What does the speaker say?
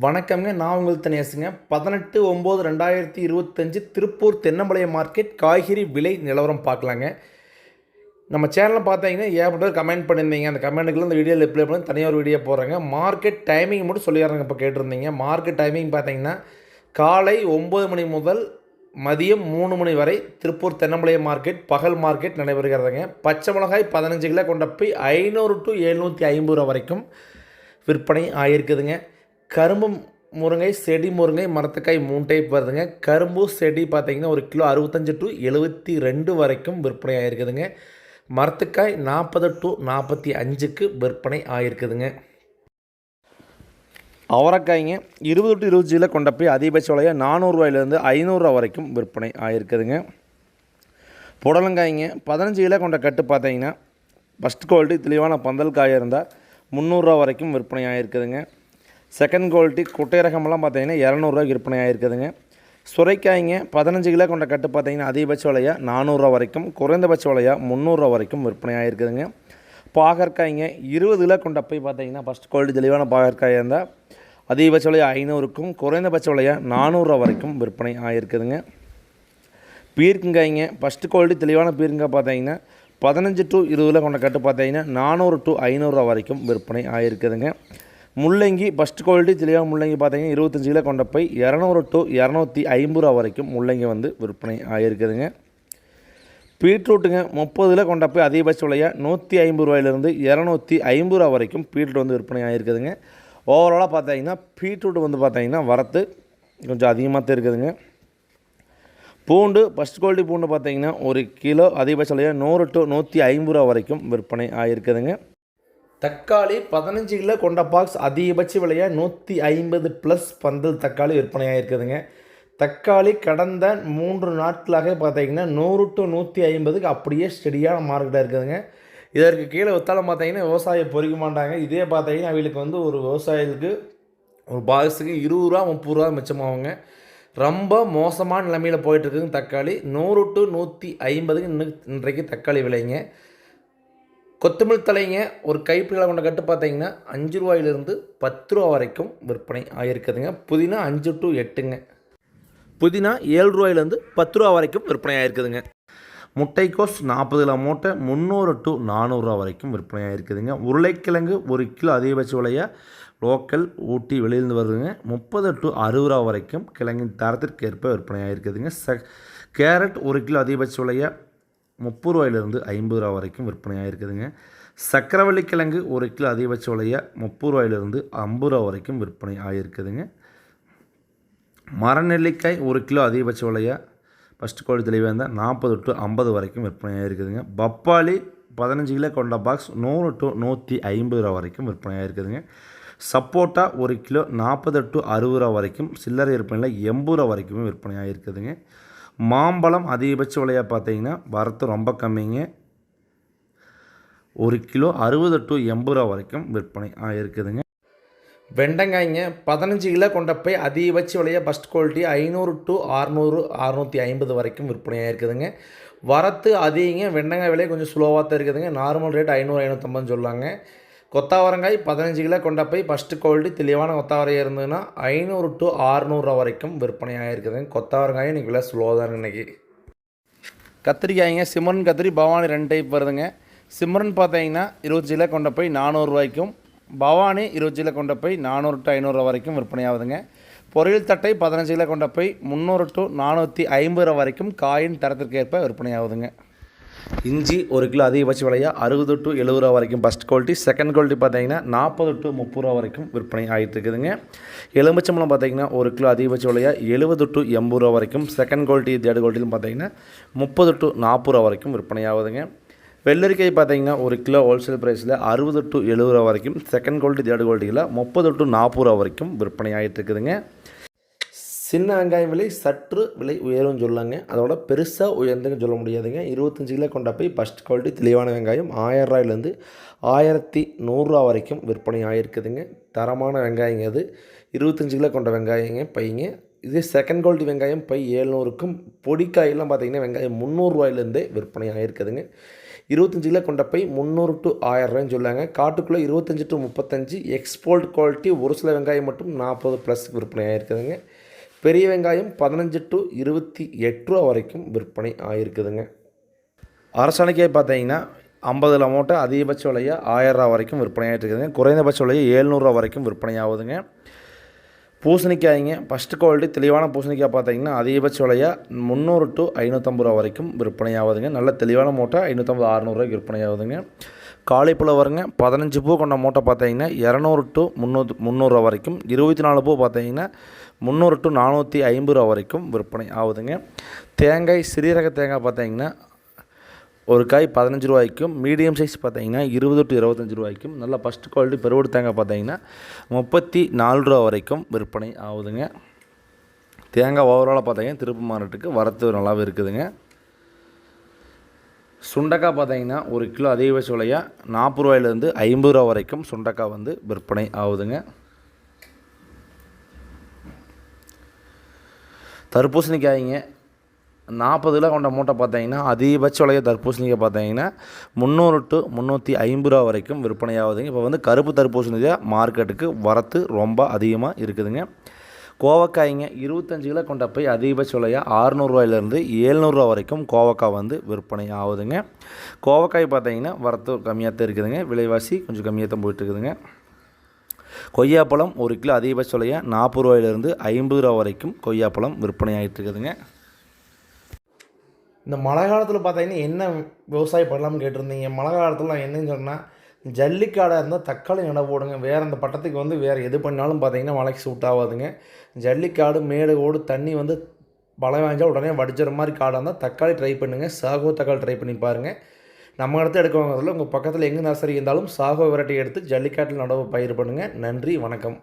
வணக்கம்ங்க. நான் உங்கள் தனியாசுங்க பதினெட்டு ஒம்பது ரெண்டாயிரத்தி இருபத்தஞ்சு திருப்பூர் தென்னம்பாளையம் மார்க்கெட் காய்கறி விலை நிலவரம் பார்க்கலாங்க. நம்ம சேனலில் பார்த்தீங்கன்னா ஏகப்பட்ட கமெண்ட் பண்ணியிருந்தீங்க. அந்த கமெண்ட்டுக்குள்ள இந்த வீடியோ ரிப்ளை பண்ணி தனியாக ஒரு வீடியோ போகிறாங்க மார்க்கெட் டைமிங் மட்டும் சொல்லிடுறாங்க இப்போ கேட்டிருந்தீங்க. மார்க்கெட் டைமிங் பார்த்தீங்கன்னா காலை ஒம்பது மணி முதல் மதியம் மூணு மணி வரை திருப்பூர் தென்னம்பாளையம் மார்க்கெட் பகல் மார்க்கெட் நடைபெறுகிறதுங்க. பச்சை மிளகாய் பதினஞ்சு கிலோ கொண்ட போய் ஐநூறு டு எழுநூற்றி ஐம்பது ரூபா வரைக்கும் விற்பனை ஆகியிருக்குதுங்க. கரும்பு முருங்கை செடி முருங்கை மரத்துக்காய் மூணு டைப் வருதுங்க கரும்பு செடி பார்த்தீங்கன்னா ஒரு கிலோ அறுபத்தஞ்சு டு எழுபத்தி ரெண்டு வரைக்கும் விற்பனை ஆகிருக்குதுங்க மரத்துக்காய் நாற்பது டு நாற்பத்தி அஞ்சுக்கு விற்பனை ஆகிருக்குதுங்க அவரைக்காய்ங்க இருபது டு இருபது கிலோ கொண்ட போய் அதிகபட்ச விலையாக நானூறுரூவாயிலேருந்து ஐநூறுரூவா வரைக்கும் விற்பனை ஆகிருக்குதுங்க புடலங்காய்ங்க பதினஞ்சு கிலோ கொண்ட கட்டு பார்த்தீங்கன்னா ஃபஸ்ட் குவாலிட்டி தெளிவான பந்தல் காயாக இருந்தால் முந்நூறுரூவா வரைக்கும் விற்பனை ஆகிருக்குதுங்க செகண்ட் குவாலிட்டி குட்டை ரகமெல்லாம் பார்த்தீங்கன்னா இரநூறுவா விற்பனை ஆகிருக்குதுங்க சுரைக்காய்ங்க பதினஞ்சு கிலோ கொண்ட கட்டு பார்த்தீங்கன்னா அதிகபட்ச விலையாக நானூறுரூவா வரைக்கும் குறைந்தபட்ச விலையாக முந்நூறுரூவா வரைக்கும் விற்பனை ஆகிருக்குதுங்க பாகற்காய்ங்க இருபது கிலோ கொண்ட போய் பார்த்தீங்கன்னா ஃபஸ்ட் குவாலிட்டி தெளிவான பாகற்காயாக இருந்தால் அதிகபட்ச விலையாக ஐநூறுக்கும் குறைந்தபட்ச விலையாக நானூறுரூவா வரைக்கும் விற்பனை ஆகிருக்குதுங்க பீர்க்குங்காய்ங்க ஃபஸ்ட்டு குவாலிட்டி தெளிவான பீர்க்கங்காய் பார்த்தீங்கன்னா பதினஞ்சு டு இருபதுல கொண்ட கட்டு பார்த்தீங்கன்னா நானூறு டு ஐநூறுரூவா வரைக்கும் விற்பனை ஆகிருக்குதுங்க முள்ளங்கி ஃபஸ்ட் குவாலிட்டி தெளிவாக முள்ளங்கி பார்த்தீங்கன்னா இருபத்தஞ்சு கிலோ கொண்ட போய் இரநூறு டு இரநூத்தி ஐம்பது ரூபா வரைக்கும் முள்ளங்கி வந்து விற்பனை ஆகியிருக்குதுங்க பீட்ரூட்டுங்க முப்பதில் கொண்ட போய் அதிகபட்ச விலையாக நூற்றி ஐம்பது ரூபாயிலிருந்து இரநூத்தி ஐம்பது ரூபா வரைக்கும் பீட்ரூட் வந்து விற்பனை ஆகிருக்குதுங்க ஓவராலாக பார்த்தீங்கன்னா பீட்ரூட் வந்து பார்த்தீங்கன்னா வரத்து கொஞ்சம் அதிகமாக தான் இருக்குதுங்க. பூண்டு ஃபஸ்ட் குவாலிட்டி பூண்டு பார்த்தீங்கன்னா ஒரு கிலோ அதிகபட்ச விலையாக நூறு டு நூற்றி ஐம்பது ரூபா வரைக்கும் விற்பனை ஆகிருக்குதுங்க தக்காளி பதினஞ்சு கிலோ கொண்ட பாக்ஸ் அதிகபட்ச விலையாக நூற்றி ஐம்பது ப்ளஸ் பந்தல் தக்காளி விற்பனையாக இருக்குதுங்க. தக்காளி கடந்த மூன்று நாட்களாக பார்த்தீங்கன்னா நூறு டு நூற்றி ஐம்பதுக்கு அப்படியே ஸ்டெடியான மார்க்கெட்டாக இருக்குதுங்க. இதற்கு கீழே விற்றாலும் பார்த்தீங்கன்னா விவசாயம் பொறிக்க மாட்டாங்க. இதே பார்த்தீங்கன்னா அவங்களுக்கு வந்து ஒரு விவசாயத்துக்கு ஒரு பாக்ஸுக்கு இருபது ரூபா முப்பது ரூபா மிச்சமாகுங்க. ரொம்ப மோசமான நிலைமையில் போயிட்டுருக்குங்க தக்காளி. நூறு டு நூற்றி ஐம்பதுக்கு இன்னும் இன்றைக்கு தக்காளி விலைங்க. கொத்தமல்லி தலைங்க ஒரு கைப்பிடியில் கொண்ட கட்டு பார்த்தீங்கன்னா அஞ்சு ரூபாயிலிருந்து பத்து ரூபா வரைக்கும் விற்பனை ஆகிருக்குதுங்க புதினா அஞ்சு டு எட்டுங்க. புதினா ஏழு ரூபாயிலேருந்து பத்து ரூபா வரைக்கும் விற்பனை ஆகிருக்குதுங்க முட்டைக்கோஸ் நாற்பது கிலோ மூட்டை முந்நூறு டு நானூறுரூவா வரைக்கும் விற்பனை ஆகிருக்குதுங்க உருளைக்கிழங்கு ஒரு கிலோ அதிகபட்ச விலையாக லோக்கல் ஊட்டி வெளியிருந்து வருதுங்க. முப்பது டு அறுபது ரூபா வரைக்கும் கிழங்கின் தரத்திற்கு ஏற்ப விற்பனை ஆகிருக்குதுங்க ச கேரட் ஒரு கிலோ அதிகபட்ச விலையாக முப்பது ரூபாயிலிருந்து ஐம்பது ரூபா வரைக்கும் விற்பனை இருக்குதுங்க. சக்கரவள்ளி கிழங்கு ஒரு கிலோ அதிகபட்ச விலையாக முப்பது ரூபாயிலிருந்து ஐம்பது ரூபா வரைக்கும் விற்பனை ஆகிருக்குதுங்க மரநெல்லிக்காய் ஒரு கிலோ அதிகபட்ச விலையாக ஃபஸ்ட்டு கோழி தெளிவாக இருந்தால் நாற்பது டு ஐம்பது வரைக்கும் விற்பனை இருக்குதுங்க பப்பாளி பதினஞ்சு கிலோ கொண்ட பாக்ஸ் நூறு டு நூற்றி ஐம்பது ரூபா வரைக்கும் விற்பனை ஆகிருக்குதுங்க சப்போட்டா ஒரு கிலோ நாற்பது டு அறுபது ரூபா வரைக்கும் சில்லறை விற்பனையில் எண்பது ரூபா வரைக்குமே விற்பனை ஆகிருக்குதுங்க மாம்பழம் அதிகபட்ச விலையாக பார்த்தீங்கன்னா வரத்து ரொம்ப கம்மிங்க. ஒரு கிலோ அறுபது டு எண்பது ரூபா வரைக்கும் விற்பனை ஆகிருக்குதுங்க வெண்டங்காய்ங்க பதினஞ்சு கிலோ கொண்ட போய் அதிகபட்ச விலையாக ஃபஸ்ட் குவாலிட்டி ஐநூறு டு அறநூறு அறநூற்றி ஐம்பது வரைக்கும் விற்பனை ஆகிருக்குதுங்க வரத்து அதிகங்க வெண்டங்காய் விலை கொஞ்சம் ஸ்லோவாக தான் இருக்குதுங்க. நார்மல் ரேட் ஐநூறு ஐநூற்றம்பதுன்னு சொல்லாங்க. கொத்தாவரங்காய் பதினஞ்சு கிலோ கொண்ட போய் ஃபஸ்ட்டு குவாலிட்டி தெளிவான கொத்தாவரையாக இருந்ததுன்னா ஐநூறு டு ஆறுநூறுரூவா வரைக்கும் விற்பனை ஆகிருக்குதுங்க கொத்தாவரங்காய் இன்றைக்கி விலை ஸ்லோ தான் இன்றைக்கி கத்திரிக்காய்ங்க சிம்ரன் கத்திரி பவானி ரெண்டு டைப் வருதுங்க. சிம்ரன் பார்த்தீங்கன்னா இருபது கிலோ கொண்ட போய் நானூறுரூவாய்க்கும் பவானி இருபது கிலோ கொண்ட போய் நானூறு டு ஐநூறுரூவா வரைக்கும் விற்பனை ஆகுதுங்க. பொரியல் தட்டை பதினஞ்சு கிலோ கொண்ட போய் முந்நூறு டு நானூற்றி ஐம்பது ரூபா வரைக்கும் காயின் தரத்திற்கேற்ப விற்பனையாகுதுங்க விற்பனை ஆகுதுங்க. இஞ்சி ஒரு கிலோ அதிகபட்ச விலையாக அறுபது டு எழுபது ரூபா வரைக்கும் ஃபஸ்ட் குவாலிட்டி செகண்ட் குவாலிட்டி பார்த்தீங்கன்னா நாற்பது டு முப்பது ரூபா வரைக்கும் விற்பனை ஆகிட்டு இருக்குதுங்க எலுமிச்சம்பழம் பார்த்தீங்கன்னா ஒரு கிலோ அதிகபட்ச விலையாக எழுபது டு எண்பது ரூபா வரைக்கும். செகண்ட் குவாலிட்டி தேர்ட் குவாலிட்டிலும் பார்த்தீங்கன்னா முப்பது டு நாற்பது ரூபா வரைக்கும் விற்பனை ஆகுதுங்க. வெள்ளரிக்காய் பார்த்தீங்கன்னா ஒரு கிலோ ஹோல்சேல் ப்ரைஸில் அறுபது டு எழுபது ரூபா வரைக்கும். செகண்ட் குவாலிட்டி தேர்ட் குவாலிட்டியில் முப்பது டு நாற்பது ரூபா வரைக்கும் விற்பனை ஆகிட்டு இருக்குதுங்க சின்ன வெங்காயம் விலை சற்று விலை உயரும் சொல்லாங்க அதோட பெருசாக உயர்ந்துன்னு சொல்ல முடியாதுங்க. இருபத்தஞ்சு கிலோ கொண்ட போய் ஃபஸ்ட் குவாலிட்டி தெளிவான வெங்காயம் ஆயிரம் ரூபாயிலேருந்து ஆயிரத்தி நூறுரூவா வரைக்கும் விற்பனை ஆகிருக்குதுங்க தரமான வெங்காயங்க அது. இருபத்தஞ்சு கிலோ கொண்ட வெங்காயங்க பையங்க இதே செகண்ட் குவாலிட்டி வெங்காயம் பை ஏழ்நூறுக்கும் பொடிக்காயெல்லாம் பார்த்தீங்கன்னா வெங்காயம் முந்நூறுரூவாயிலேருந்தே விற்பனை ஆகிருக்குதுங்க இருபத்தஞ்சு கிலோ கொண்ட பை முந்நூறு டு ஆயிரரூவான்னு சொல்லாங்க. காட்டுக்குள்ளே இருபத்தஞ்சி டு முப்பத்தஞ்சு எக்ஸ்போர்ட் குவாலிட்டி ஒரு சில வெங்காயம் மட்டும் நாற்பது ப்ளஸ் விற்பனை ஆகிருக்குதுங்க பெரிய வெங்காயம் பதினஞ்சு டு இருபத்தி எட்டு ரூபா வரைக்கும் விற்பனை ஆகிருக்குதுங்க அரசாணைக்கே பார்த்தீங்கன்னா ஐம்பதுல மூட்டை அதிகபட்ச விலையாக ஆயிரரூவா வரைக்கும் விற்பனை ஆகிட்டு இருக்குதுங்க குறைந்தபட்ச விலையை ஏழ்நூறுரூவா வரைக்கும் விற்பனை ஆகுதுங்க. பூசணிக்காய்ங்க ஃபஸ்ட்டு குவாலிட்டி தெளிவான பூசணிக்காய் பார்த்தீங்கன்னா அதிகபட்ச விலையாக முந்நூறு டு ஐநூற்றம்பது ரூபா வரைக்கும் விற்பனை ஆகுதுங்க. நல்ல தெளிவான மூட்டை ஐநூற்றம்பது அறநூறுவாய்க்கு விற்பனை ஆகுதுங்க. காலிப்பழம் வருங்க. பதினஞ்சு பூ கொண்ட மூட்டை பார்த்தீங்கன்னா இரநூறு டு முந்நூறு முந்நூறுரூவா வரைக்கும். இருபத்தி நாலு பூ பார்த்தீங்கன்னா முந்நூறு டு நானூற்றி ஐம்பது ரூபா வரைக்கும் விற்பனை ஆகுதுங்க. தேங்காய் சிறீரக தேங்காய் பார்த்தீங்கன்னா ஒரு காய் பதினஞ்சு ரூபாய்க்கும் மீடியம் சைஸ் பார்த்தீங்கன்னா இருபது டு இருபத்தஞ்சி ரூபாய்க்கும். நல்ல ஃபஸ்ட் குவாலிட்டி பெருவடு தேங்காய் பார்த்தீங்கன்னா முப்பத்தி நாலு ரூபா வரைக்கும் விற்பனை ஆகுதுங்க. தேங்காய் ஓவராலாக பார்த்தீங்கன்னா திருப்பு மார்க்கெட்டுக்கு வரத்து நல்லாவே இருக்குதுங்க. சுண்டக்காய் பார்த்தீங்கன்னா ஒரு கிலோ அதிகபட்ச விலையாக நாற்பது ரூபாயிலேருந்து ஐம்பது ரூபா வரைக்கும் சுண்டக்காய் வந்து விற்பனை ஆகுதுங்க. தர்பூசணிக்காய்ங்க. நாற்பது கிலோ கொண்ட மூட்டை பார்த்தீங்கன்னா அதிகபட்ச விலைய தர்பூசணிக்காய் பார்த்தீங்கன்னா முந்நூறு டு முந்நூற்றி ஐம்பது ரூபா வரைக்கும் விற்பனை ஆகுதுங்க. இப்போ வந்து கருப்பு தர்பூசணிக்காய் மார்க்கெட்டுக்கு வரத்து ரொம்ப அதிகமாக இருக்குதுங்க. கோவக்காய்ங்க இருபத்தஞ்சு கிலோ கொண்ட போய் அதிகபட்ச விலையாக ஆறுநூறுவாயிலேருந்து ஏழ்நூறுரூவா வரைக்கும் கோவக்காய் வந்து விற்பனை ஆகுதுங்க. கோவக்காய் பார்த்தீங்கன்னா வரத்து கம்மியாக தான் இருக்குதுங்க. விலைவாசி கொஞ்சம் கம்மியாக தான் போயிட்டு இருக்குதுங்க கொய்யாப்பழம் ஒரு கிலோ அதிகபட்ச விலையாக நாற்பது ரூபாயிலேருந்து ஐம்பது ரூபா வரைக்கும் கொய்யாப்பழம் விற்பனை ஆகிட்டு இருக்குதுங்க இந்த மழை காலத்தில் பார்த்தீங்கன்னா என்ன விவசாயம் பண்ணலாம்னு கேட்டிருந்தீங்க? மழை காலத்தில் நான் என்னன்னு சொன்னால் ஜல்லிக்காடாக இருந்தால் தக்காளி நட போடுங்க. வேறு அந்த பட்டத்துக்கு வந்து வேறு எது பண்ணாலும் பார்த்தீங்கன்னா மழைக்கு சூட் ஆகாதுங்க. ஜல்லிக்காடு மேடு ஓடு தண்ணி வந்து மழை வாய்ஞ்சா உடனே வடிச்சிற மாதிரி காடாக இருந்தால் தக்காளி ட்ரை பண்ணுங்கள் சாகோ தக்காளி ட்ரை பண்ணி பாருங்கள் நம்ம இடத்த எடுக்கவங்கிறதுல உங்கள் பக்கத்தில் எங்கே நர்சரி இருந்தாலும் சாகோ வெரைட்டி எடுத்து ஜல்லிக்காட்டில் நடவு பயிர் பண்ணுங்கள் நன்றி வணக்கம்.